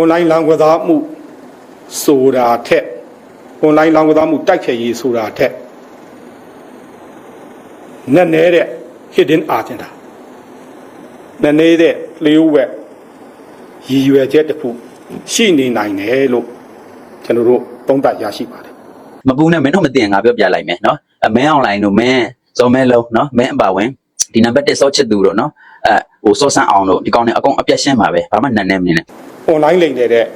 online လောင်းကစားမှုဆိုတာထက် online လောင်းကစားမှုတိုက်ဖျက်ရေးဆိုတာထက်နက်နေတဲ့ hidden agenda နက်နေတဲ့လျှို့ဝှက်ရည်ရွယ်ချက်တစ်ခုရှိနေနိုင်တယ်လို့ကျွန်တော်တို့သုံးသပ်ရရှိပါတယ်မပူနဲ့မင်းတို့မသိရင်ငါပြောပြလိုက်မယ်နော်အမင်းအွန်လိုင်းတို့မင်းဇော်မဲလုံးနော်မင်းအပါဝင်ဒီနံပါတ်1စောချစ်သူတို့နော်အဲဟိုစောဆန်းအောင်တို့ဒီကောင်တွေအကုန်အပြတ်ရှင်းပါပဲဘာမှနန်းနေမနေနဲ့ online လိမ်နေတဲ့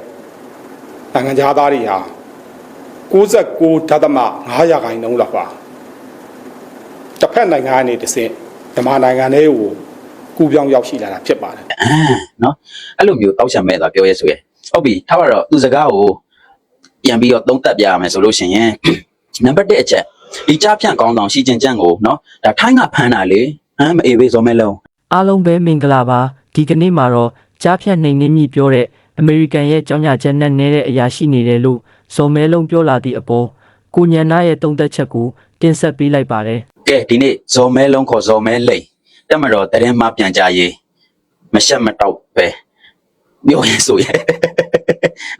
နိုင်ငံခြားသားတွေဟာ69ဓာတ်သမ9ရာခိုင်နှုန်းလောက်ပါတစ်ဖက်နိုင်ငံကနေတစ်ဆင့်မြန်မာနိုင်ငံလေးကိုကူပြောင်းရောက်ရှိလာတာဖြစ်ပါတယ်အာနော်အဲ့လိုမျိုးတောက်ချံမဲ့သွားပြောရဲဆိုရဲဟုတ်ပြီထားပါတော့သူစကားကိုပြန်ပြီးတော့သုံးသပ်ပြရမယ်ဆိုလို့ရှိရင်နံပါတ်1အချက်ဒီကြားဖြန့်ကောင်းဆောင်ရှီကျင်ကျန်းကိုနော်ဒါထိုင်းကဖမ်းတာလေဟမ်မအေးဘေးဇော်မဲလုံးအားလုံးပဲမင်္ဂလာပါဒီကနေ့မှာတော့ကြားဖြတ်နှိမ်နှင်းမြပြောတဲ့ အမေရိကန်ရဲ့ကြောင်းညာချက်နဲ့နေတဲ့အရာရှိနေတယ်လို့ဇော်မဲလုံးပြောလာသည့်အပေါ်ကိုညံနာရဲ့တုံ့သက်ချက်ကိုတင်ဆက်ပေးလိုက်ပါတယ်ကဲဒီနေ့ဇော်မဲလုံးခေါ်ဇော်မဲလိန်တက်မတော်တရင်မှပြန်ကြရေးမရှက်မတော့ပဲပြောရင်ဆိုရဲ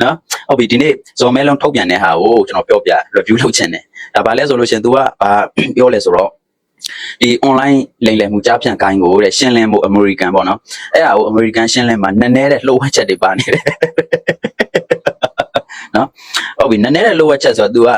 နော်ဟုတ်ပြီဒီနေ့ဇော်မဲလုံးထုတ်ပြန်တဲ့ဟာကိုကျွန်တော်ပြောပြ review လုပ်ချင်တယ်ဒါပါလဲဆိုလို့ရှရင် तू ကဘာပြောလဲဆိုတော့ ဒီ online လိမ်လည်မှုကြားဖြန့်ကိုင်းကိုတဲ့ရှင်းလင်းဖို့ American ပေါ့နော်အဲ့ဒါကို American ရှင်းလင်းမှာနည်းနည်းတဲ့လှုပ်ဝက်ချက်တွေပါနေတယ်နော်ဟုတ်ပြီနည်းနည်းတဲ့လှုပ်ဝက်ချက်ဆိုတော့ तू က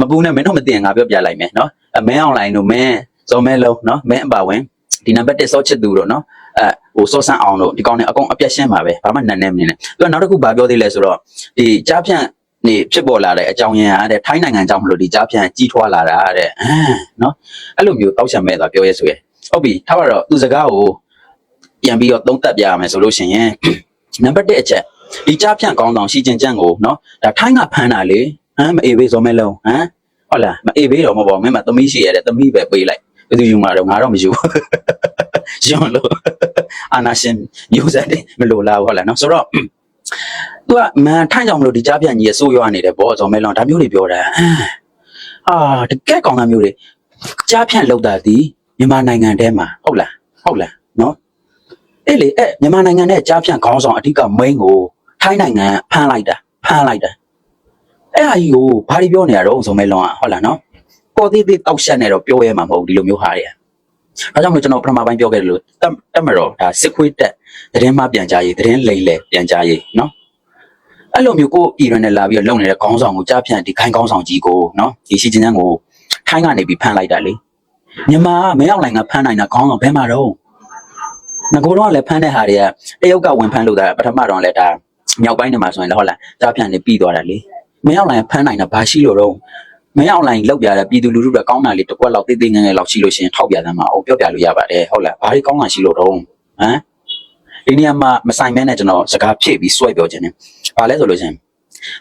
မပူနဲ့မင်းတို့မသိရင်ငါပြောပြလိုက်မယ်နော်အမင်း online တို့မင်းဇော်မဲလုံးနော်မင်းအပါဝင်ဒီနံပါတ်1စောချစ်သူတို့နော်အဲဟိုစောဆန်းအောင်တို့ဒီကောင်တွေအကုန်အပြတ်ရှင်းပါပဲဘာမှနန်းနေမနေနဲ့သူကနောက်တစ်ခုဘာပြောသေးလဲဆိုတော့ဒီကြားဖြန့် နေဖြစ်ပေါ်လာတဲ့အကြောင်းရင်းအားတဲ့ထိုင်းနိုင်ငံကြောင့်မလို့ဒီကြားဖြန့်ကြီးထွားလာတာတဲ့အဲနော်အဲ့လိုမျိုးတောက်ချံမဲ့သွားပြောရဲဆိုရဲဟုတ်ပြီထားပါတော့သူစကားကိုပြန်ပြီးတော့သုံးသပ်ပြရမယ်ဆိုလို့ရှိရင်နံပါတ်1အချက်ဒီကြားဖြန့်ကောင်းဆောင်ရှီကျင်ကျန်းကိုနော်ဒါထိုင်းကဖမ်းတာလေဟမ်မအေးဘေးဇော်မဲလုံးဟမ်ဟုတ်လားမအေးဘေးတော့မဟုတ်ပါဘူးမင်းမသမီးရှိရတဲ့သမီးပဲပေးလိုက်ဘယ်သူယူမှာတော့ငါတော့မယူဘူးရှင်းလို့အာနာရှင်မျိုးဆက်တယ်မလိုလားဘူးဟုတ်လားနော်ဆိုတော့ သူကမန်ထိုင်းကြောင်မလို့ဒီကြားပြန်ကြီးရဆိုးရွားနေတယ်ဗောဇော်မဲလွန်ဒါမျိုးတွေပြောတာအာတကက်ကောင်သားမျိုးတွေကြားဖြန့်လောက်တာဒီမြန်မာနိုင်ငံထဲမှာဟုတ်လားဟုတ်လားနော်အဲ့လေအဲ့မြန်မာနိုင်ငံနဲ့ကြားဖြန့်ခေါင်းဆောင်အဓိက main ကိုထိုင်းနိုင်ငံဖမ်းလိုက်တာဖမ်းလိုက်တာအဲ့ဟာကြီးကိုဘာတွေပြောနေရတော့ဇော်မဲလွန်อ่ะဟုတ်လားနော်ပေါ်သေးသေးတောက်ရှက်နေတော့ပြောရဲမှာမဟုတ်ဘူးဒီလိုမျိုးဟာတွေအဲကြောင့်မလို့ကျွန်တော်ပထမပိုင်းပြောခဲ့တယ်လို့တက်တက်မတော်ဒါစစ်ခွေးတက်သတင်းမှပြန်ကြားရေးသတင်းလိမ်လေပြန်ကြားရေးနော် အဲ့လိုမျိုးကိုပြည်ရနဲ့လာပြီးတော့လုံနေတဲ့ခေါင်းဆောင်ကိုကြားဖြန့်ဒီခိုင်းခေါင်းဆောင်ကြီးကိုနော်ဒီရှိချင်းချမ်းကိုထိုင်းကနေပြီးဖမ်းလိုက်တာလေမြန်မာကမဲအောင်လိုင်ကဖမ်းနိုင်တာခေါင်းဆောင်ဘယ်မှာတော့ငကိုတော့လည်းဖမ်းတဲ့ဟာတွေကတရုတ်ကဝင်ဖမ်းလို့တာပထမတော့လည်းဒါမြောက်ပိုင်းနေမှာဆိုရင်လည်းဟုတ်လားကြားဖြန့်နေပြီးသွားတာလေမဲအောင်လိုင်ကဖမ်းနိုင်တာဘာရှိလို့တော့မဲအောင်လိုင်လောက်ပြတဲ့ပြည်သူလူထုကကောင်းတာလေးတစ်ကွက်လောက်တိတ်တိတ်ငယ်ငယ်လောက်ရှိလို့ရှိရင်ထောက်ပြသမ်းမှာအောင်ပြောပြလို့ရပါတယ်ဟုတ်လားဘာတွေကောင်းတာရှိလို့တော့ဟမ်ဒီနေရာမှာမဆိုင်မဲနဲ့ကျွန်တော်စကားဖြည့်ပြီးစွဲပြောခြင်းတယ် ဘာလဲဆိုလို့ရှရင်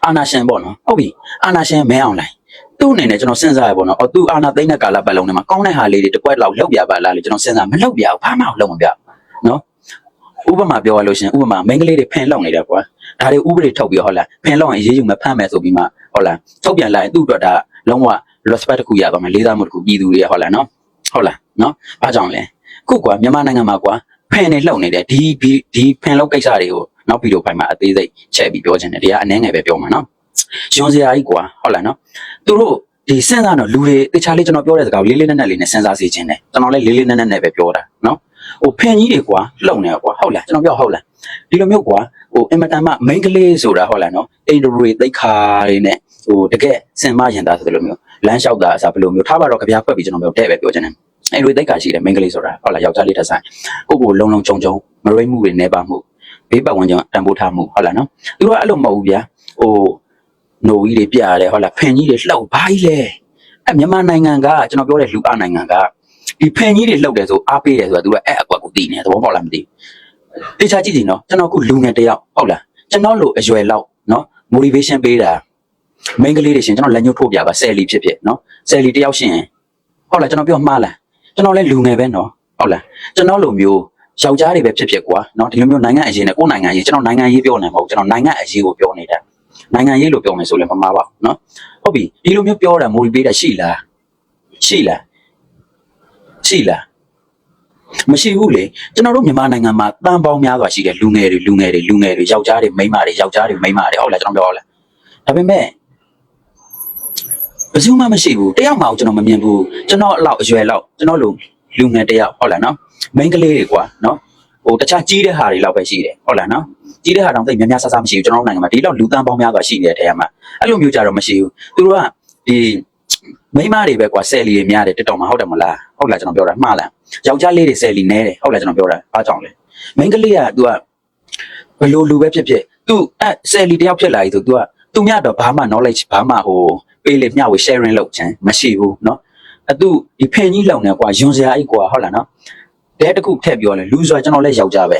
အာနာရှင်ပေါ့နော်ဟုတ်ပြီအာနာရှင်မဲအောင်လိုက်သူ့အနေနဲ့ကျွန်တော်စဉ်းစားရပေါ့နော်အော်သူအာနာသိမ့်တဲ့ကာလပတ်လုံးထဲမှာကောင်းတဲ့ဟာလေးတွေတစ်ကွက်လောက်လောက်ပြပါလားလို့ကျွန်တော်စဉ်းစားမလောက်ပြဘူးဘာမှမလောက်မပြဘူးနော်ဥပမာပြောရလို့ရှရင်ဥပမာမိန်းကလေးတွေဖင်လောက်နေတယ်ကွာဒါတွေဥပဒေထုတ်ပြီးဟုတ်လားဖင်လောက်ရင်ရေးယူမယ်ဖမ်းမယ်ဆိုပြီးမှဟုတ်လားထုတ်ပြန်လိုက်ရင်သူ့အတွက်ဒါလုံးဝ respect တစ်ခုရသွားမယ်လေးစားမှုတစ်ခုပြည်သူတွေရဟုတ်လားနော်ဟုတ်လားနော်ဘာကြောင့်လဲခုကွာမြန်မာနိုင်ငံမှာကွာဖင်နေလှုပ်နေတယ်ဒီဒီဒီဖင်လောက်ကိစ္စတွေကို နောက်ဗီဒီယိုဖိုင်မှာအသေးစိတ်ချက်ပြီးပြောချင်တယ်တရားအနည်းငယ်ပဲပြောမှာနော်ရွှန်စရာကြီးကွာဟုတ်လားနော်သူတို့ဒီစဉ်းစားတော့လူတွေတခြားလေးကျွန်တော်ပြောတဲ့စကားကိုလေးလေးနက်နက်လေးနဲ့စဉ်းစားစေချင်တယ်ကျွန်တော်လည်းလေးလေးနက်နက်နဲ့ပဲပြောတာနော်ဟိုဖင်ကြီးတွေကွာလှုပ်နေကွာဟုတ်လားကျွန်တော်ပြောဟုတ်လားဒီလိုမျိုးကွာဟိုအင်မတန်မှမိန်းကလေးဆိုတာဟုတ်လားနော်အိန္ဒြေသိခါတွေနဲ့ဟိုတကယ်စင်မရင်သားဆိုတဲ့လိုမျိုးလမ်းလျှောက်တာအစားဘယ်လိုမျိုးထားပါတော့ကြပြဖွက်ပြီးကျွန်တော်ပြောတဲ့ပဲပြောချင်တယ်အိန္ဒြေသိခါရှိတယ်မိန်းကလေးဆိုတာဟုတ်လားယောက်ျားလေးတစ်ဆိုင်ကိုယ့်ကိုယ်လုံးလုံးချုံချုံမရိတ်မှုတွေနေပါမှု ဘေးပတ်ဝန်းကျင်တန်ဖိုးထားမှုဟုတ်လားနော်သူတို့ကအဲ့လိုမဟုတ်ဘူးဗျာဟိုနိုကြီးတွေပြရတယ်ဟုတ်လားဖင်ကြီးတွေလှုပ်ဘာကြီးလဲအဲ့မြန်မာနိုင်ငံကကျွန်တော်ပြောတဲ့လူအနိုင်ငံကဒီဖင်ကြီးတွေလှုပ်တယ်ဆိုအားပေးတယ်ဆိုတာသူကအဲ့အကွက်ကိုသိနေတယ်သဘောပေါက်လားမသိဘူးတေချာကြည့်ကြည့်နော်ကျွန်တော်ခုလူငယ်တစ်ယောက်ဟုတ်လားကျွန်တော်လိုအရွယ်လောက်နော် motivation ပေးတာမိန်းကလေးတွေရှင်ကျွန်တော်လက်ညှိုးထိုးပြပါဆယ်လီဖြစ်ဖြစ်နော်ဆယ်လီတစ်ယောက်ရှင်ဟုတ်လားကျွန်တော်ပြောမှားလားကျွန်တော်လည်းလူငယ်ပဲနော်ဟုတ်လားကျွန်တော်လိုမျိုး ယောက်ျားတွေပဲဖြစ်ဖြစ်ကွာเนาะဒီလိုမျိုးနိုင်ငံအရေးနဲ့ကိုယ်နိုင်ငံအရေးကျွန်တော်နိုင်ငံရေးပြောနေမှာမဟုတ်ကျွန်တော်နိုင်ငံအရေးကိုပြောနေတာနိုင်ငံရေးလို့ပြောမယ်ဆိုလည်းမမှားပါဘူးเนาะဟုတ်ပြီဒီလိုမျိုးပြောတာမိုးပြီးပေးတာရှိလားရှိလားရှိလားဟ မရှိဘူးလေကျွန်တော်တို့မြန်မာနိုင်ငံမှာတန်ပေါင်းများစွာရှိတယ်လူငယ်တွေလူငယ်တွေလူငယ်တွေယောက်ျားတွေမိန်းမတွေယောက်ျားတွေမိန်းမတွေဟုတ်လားကျွန်တော်ပြောလားဒါပေမဲ့ဘယ်သူမှမရှိဘူးတယောက်မှကျွန်တော်မမြင်ဘူးကျွန်တော်အလောက်အရွယ်လောက်ကျွန်တော်လူလူငယ်တယောက်ဟုတ်လားနော် မိန်းကလေးတွေကွာနော်ဟိုတခြားကြီးတဲ့ဟာတွေလောက်ပဲရှိတယ်ဟုတ်လားနော်ကြီးတဲ့ဟာတောင်သိပ်များများဆဆမရှိဘူးကျွန်တော်တို့နိုင်ငံမှာဒီလောက်လူတန်းပေါင်းများစွာရှိနေတဲ့ထဲမှာအဲ့လိုမျိုးကြတော့မရှိဘူးသူတို့ကဒီမိန်းမတွေပဲကွာဆယ်လီတွေများတယ်တက်တော်မှာဟုတ်တယ်မလားဟုတ်လားကျွန်တော်ပြောတာမှားလား ယောက်ျားလေးတွေဆယ်လီနဲတယ်ဟုတ်လားကျွန်တော်ပြောတာအားကြောင့်လေမိန်းကလေးက तू ကဘယ်လိုလူပဲဖြစ်ဖြစ် तू အဲဆယ်လီတယောက်ဖြစ်လာပြီဆို तू က तू မြတော့ဘာမှ knowledge ဘာမှဟိုပေးလေမျှဝေ sharing လုပ်ချင်မရှိဘူးเนาะအတူဒီဖင်ကြီးလုံနေကွာယွန်စရာအိတ်ကွာဟုတ်လားเ ဒဲတစ်ခုထည့်ပြောလဲလူဆိုတာကျွန်တော်လည်းယောက်ျားပဲ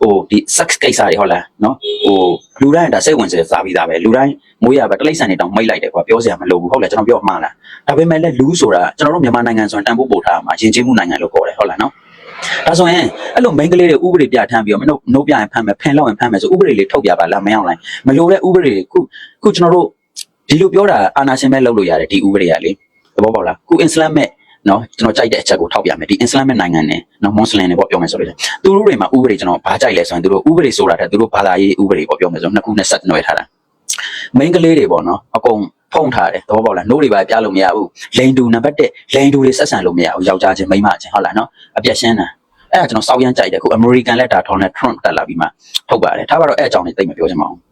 ဟိုဒီ sex ကိစ္စတွေဟုတ်လားနော်ဟိုလူတိုင်းဒါစိတ်ဝင်စားစားပြီးသားပဲလူတိုင်းမိုးရပဲတလိမ့်ဆန်တွေတောင်မိတ်လိုက်တယ်ကွာပြောစရာမလိုဘူးဟုတ်လားကျွန်တော်ပြောမှားလားဒါပေမဲ့လည်းလူဆိုတာကျွန်တော်တို့မြန်မာနိုင်ငံဆိုတာတန်ဖိုးပို့ထားမှာယဉ်ကျေးမှုနိုင်ငံလို့ခေါ်တယ်ဟုတ်လားနော်ဒါဆိုရင်အဲ့လို main ကလေးတွေဥပဒေပြထမ်းပြီးတော့မနှုတ်နှုတ်ပြရင်ဖမ်းမယ်ဖင်လောက်ရင်ဖမ်းမယ်ဆိုဥပဒေလေးထုတ်ပြပါလားမင်းအောင်လိုက်မလိုတဲ့ဥပဒေတွေခုခုကျွန်တော်တို့ဒီလိုပြောတာအာနာရှင်ပဲလုပ်လို့ရတယ်ဒီဥပဒေကလေသဘောပေါက်လားခုအစ္စလာမ်မဲ့ နော်ကျွန်တော်ကြိုက်တဲ့အချက်ကိုထောက်ပြမယ်ဒီအစ္စလာမ်မဲ့နိုင်ငံနဲ့နော်မွတ်စလင်တွေပေါ့ပြောမယ်ဆိုလို့သူတို့တွေမှာဥပဒေကျွန်တော်ဘာကြိုက်လဲဆိုရင်သူတို့ဥပဒေဆိုတာတဲ့သူတို့ဘာသာရေးဥပဒေပေါ့ပြောမယ်ဆိုနှစ်ခုနဲ့ဆက်နွယ်ထားတာ main ကလေးတွေပေါ့နော်အကုန်ဖုံးထားတယ်သဘောပေါက်လားနှိုးတွေပါပြလို့မရဘူးလိန်တူနံပါတ်1လိန်တူတွေဆက်ဆံလို့မရဘူးယောက်ျားချင်းမိန်းမချင်းဟုတ်လားနော်အပြက်ရှင်းတာအဲ့ဒါကျွန်တော်စောက်ရမ်းကြိုက်တယ်ခု American လက်တာထောင်းနဲ့ Trump တက်လာပြီးမှထုတ်ပါတယ်ထားပါတော့အဲ့အကြောင်းတွေသိမပြောချင်ပါဘူး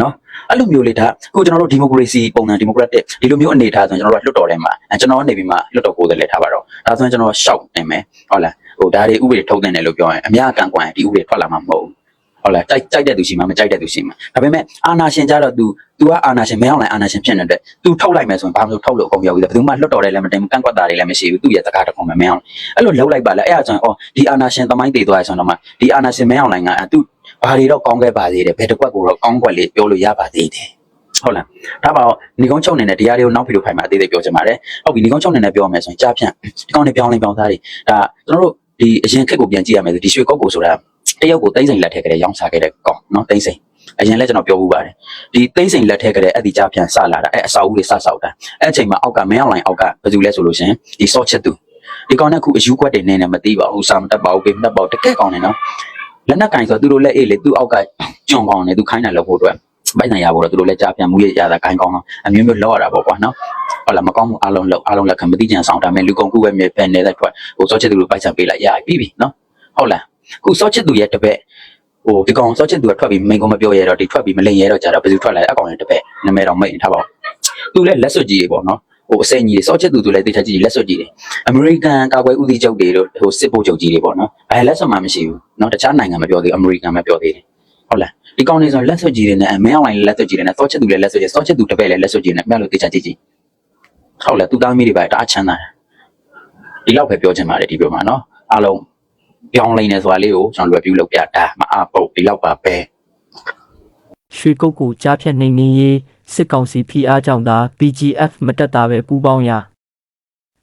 နော်အဲ့လိုမျိုးလေးဒါခုကျွန်တော်တို့ဒီမိုကရေစီပုံစံဒီမိုကရက်တစ်ဒီလိုမျိုးအနေထားဆိုရင်ကျွန်တော်တို့လွတ်တော်ထဲမှာအဲကျွန်တော်ကနေပြီးမှလွတ်တော်ကိုယ်စားလှယ်ထားပါတော့ဒါဆိုရင်ကျွန်တော်ရှောက်နေမယ်ဟုတ်လားဟိုဒါတွေဥပဒေထုတ်တယ်လို့ပြောရင်အများအကန့်ကွက်ဒီဥပဒေထွက်လာမှာမဟုတ်ဘူးဟုတ်လားကြိုက်ကြိုက်တဲ့သူရှိမှမကြိုက်တဲ့သူရှိမှဒါပေမဲ့အာနာရှင်ကြတော့ तू तू ကအာနာရှင်မင်းအောင်လိုက်အာနာရှင်ဖြစ်နေတဲ့ तू ထုတ်လိုက်မယ်ဆိုရင်ဘာလို့ထုတ်လို့အကုန်ပြောပြီးဘယ်သူမှလွတ်တော်တယ်လည်းမတင်ဘူးကန့်ကွက်တာတွေလည်းမရှိဘူးသူ့ရဲ့စကားတစ်ခုမှမင်းအောင်အဲ့လိုလှုပ်လိုက်ပါလေအဲ့ဒါဆိုရင်အော်ဒီအာနာရှင်သမိုင်းတည်သွားရဆိုတော့မှဒီအာနာရှင်မင်းအောင်လိုင်က तू ဘာတွေတော့ကောင်းခဲ့ပါသေးတယ်ဘယ်တစ်ကွက်ကိုတော့ကောင်းကွက်လေးပြောလို့ရပါသေးတယ်ဟုတ်လားဒါပါတော့ညီကုန်းချုပ်နေနဲ့တရားတွေကိုနောက်ပြီးတော့ဖိုင်မှာအသေးသေးပြောချင်ပါတယ်ဟုတ်ပြီညီကုန်းချုပ်နေနဲ့ပြောမယ်ဆိုရင်ကြားဖြန့်ဒီကောင်းနေပြောင်းလဲပြောင်းသားတွေဒါကျွန်တော်တို့ဒီအရင်ခက်ကိုပြန်ကြည့်ရမယ်ဆိုဒီရွှေကောက်ကိုဆိုတာတရုတ်ကိုသိမ့်စိန်လက်ထက်ကလေးရောင်းစားခဲ့တဲ့ကောင်းနော်သိမ့်စိန်အရင်လည်းကျွန်တော်ပြောဘူးပါတယ်ဒီသိမ့်စိန်လက်ထက်ကလေးအဲ့ဒီကြားဖြန့်စလာတာအဲ့အစာအုပ်တွေစဆောက်တာအဲ့အချိန်မှာအောက်ကမင်းအောင်လိုင်အောက်ကဘယ်သူလဲဆိုလို့ရှင်ဒီဆော့ချက်သူဒီကောင်ကခုအယူကွက်တွေနေနေမသိပါဘူးစာမတက်ပါဘူးပေးမတက်ပါဘူးတကက်ကောင်းနေနော် လက်နက်ကင်ဆိုတော့သူတို့လက်အေးလေသူ့အောက်ကကျွံကောင်းနေသူခိုင်းတယ်လို့ဖို့အတွက်ပိုက်နိုင်ရဖို့တော့သူတို့လက်ကြားပြန်မှုရရတာခိုင်းကောင်းတော့အမျိုးမျိုးလောက်ရတာပေါ့ကွာနော်ဟုတ်လားမကောင်းမှုအလုံးလောက်အလုံးလက်ခံမသိကြံဆောင်တာမဲ့လူကုန်ကူပဲမြေပဲနေတဲ့ထွက်ဟိုစောချစ်သူတို့ပိုက်ချပေးလိုက်ရပြီပြီနော်ဟုတ်လားခုစောချစ်သူရဲ့တပည့်ဟိုဒီကောင်စောချစ်သူကထွက်ပြီးမိန်ကုန်မပြောရတော့ဒီထွက်ပြီးမလိန်ရတော့ကြတော့ဘယ်သူထွက်လာလဲအကောင်ရဲ့တပည့်နာမည်တော့မိတ်ထားပါဦးသူလည်းလက်စွပ်ကြီးတွေပေါ့နော် ဟိုအစင်ကြီးတွေစောချစ်သူသူလည်းတိကျကြီးလက်စွပ်ကြီးတွေအမေရိကန်ကာကွယ်ဦးစီးချုပ်တွေတို့ဟိုစစ်ဗိုလ်ချုပ်ကြီးတွေပေါ့နော်အဲလက်စွပ်မှမရှိဘူးเนาะတခြားနိုင်ငံမပြောသေးဘူးအမေရိကန်ပဲပြောသေးတယ်ဟုတ်လားဒီကောင်လေးဆိုလက်စွပ်ကြီးတွေနဲ့အမဲအောင်လိုင်းလက်စွပ်ကြီးတွေနဲ့စောချစ်သူလည်းလက်စွပ်ကြီးစောချစ်သူတပည့်လည်းလက်စွပ်ကြီးနဲ့မြတ်လို့တိကျကြီးကြီးဟုတ်လားသူသားမီးတွေပဲတအားချမ်းသာတယ်ဒီလောက်ပဲပြောချင်ပါတယ်ဒီပြောမှာเนาะအားလုံးပြောင်းလိမ့်နေဆိုတာလေးကိုကျွန်တော်လွယ်ပြီးလုပ်ပြတာမအားပုတ်ဒီလောက်ပါပဲ ရွှေကုတ်ကိုကြားဖြတ်နှိမ်နင်းရေး စစ်ကောင်စီဖိအားကြောင့်သာ PGF မတက်တာပဲပူးပေါင်းရာ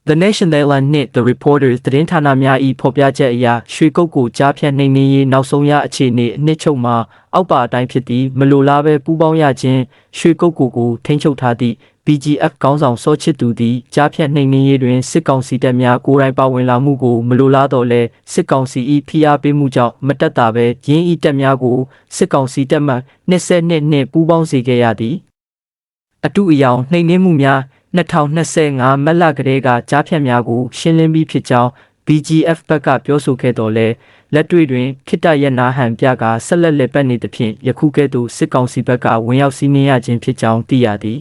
The National and Net The Reporters သတင်းဌာနများ၏ဖော်ပြချက်အရရွှေကုတ်ကိုကြားဖြတ်နှိမ်နင်းရေးနောက်ဆုံးရအခြေအနေအနှစ်ချုပ်မှာအောက်ပါအတိုင်းဖြစ်သည့်မလိုလားပဲပူးပေါင်းရခြင်းရွှေကုတ်ကိုကိုထိန်းချုပ်ထားသည့် PGF ခေါင်းဆောင်စောချစ်သူသည်ကြားဖြတ်နှိမ်နင်းရေးတွင်စစ်ကောင်စီတပ်များကိုယ်တိုင်ပါဝင်လာမှုကိုမလိုလားတော့လဲစစ်ကောင်စီ၏ဖိအားပေးမှုကြောင့်မတက်တာပဲရင်းဤတပ်များကိုစစ်ကောင်စီတပ်မှ22နှစ်ပူးပေါင်းစေခဲ့ရသည် အတုအယောင်နှိမ်နင်းမှုများ2025မတ်လကလေးကကြားဖြတ်များကိုရှင်းလင်းပြီးဖြစ်ကြောင်း BGF ဘက်ကပြောဆိုခဲ့တော်လဲလက်တွေ့တွင်ခိတ္တရနာဟန်ပြကဆက်လက်လက်ပတ်နေသဖြင့်ယခုကဲ့သို့စစ်ကောင်စီဘက်ကဝင်ရောက်စီးနင်းရခြင်းဖြစ်ကြောင်းသိရသည်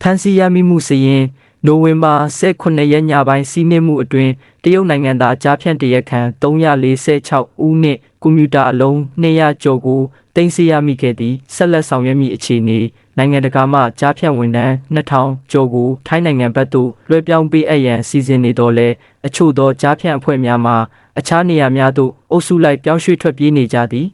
ဖန်စီရမိမှုစရင်နိုဝင်ဘာ18ရက်ညပိုင်းစီးနင်းမှုအတွင်းတရုတ်နိုင်ငံသားကြားဖြန့်တရက်ခန့်346ဦးနှင့်ကွန်ပျူတာအလုံး200ကျော်ကိုတင်စီရမိခဲ့သည်ဆက်လက်ဆောင်ရွက်မိအခြေအနေ နိုင်ငံတကာမှကြားဖြန့်ဝန်ထမ်း2000ကျော်ကိုထိုင်းနိုင်ငံဘက်သို့လွှဲပြောင်းပေးအပ်ရန်စီစဉ်နေတော့လဲအချို့သောကြားဖြန့်အဖွဲ့များမှအခြားနေရာများသို့အုပ်စုလိုက်ပြောင်းရွှေ့ထွက်ပြေးနေကြသည်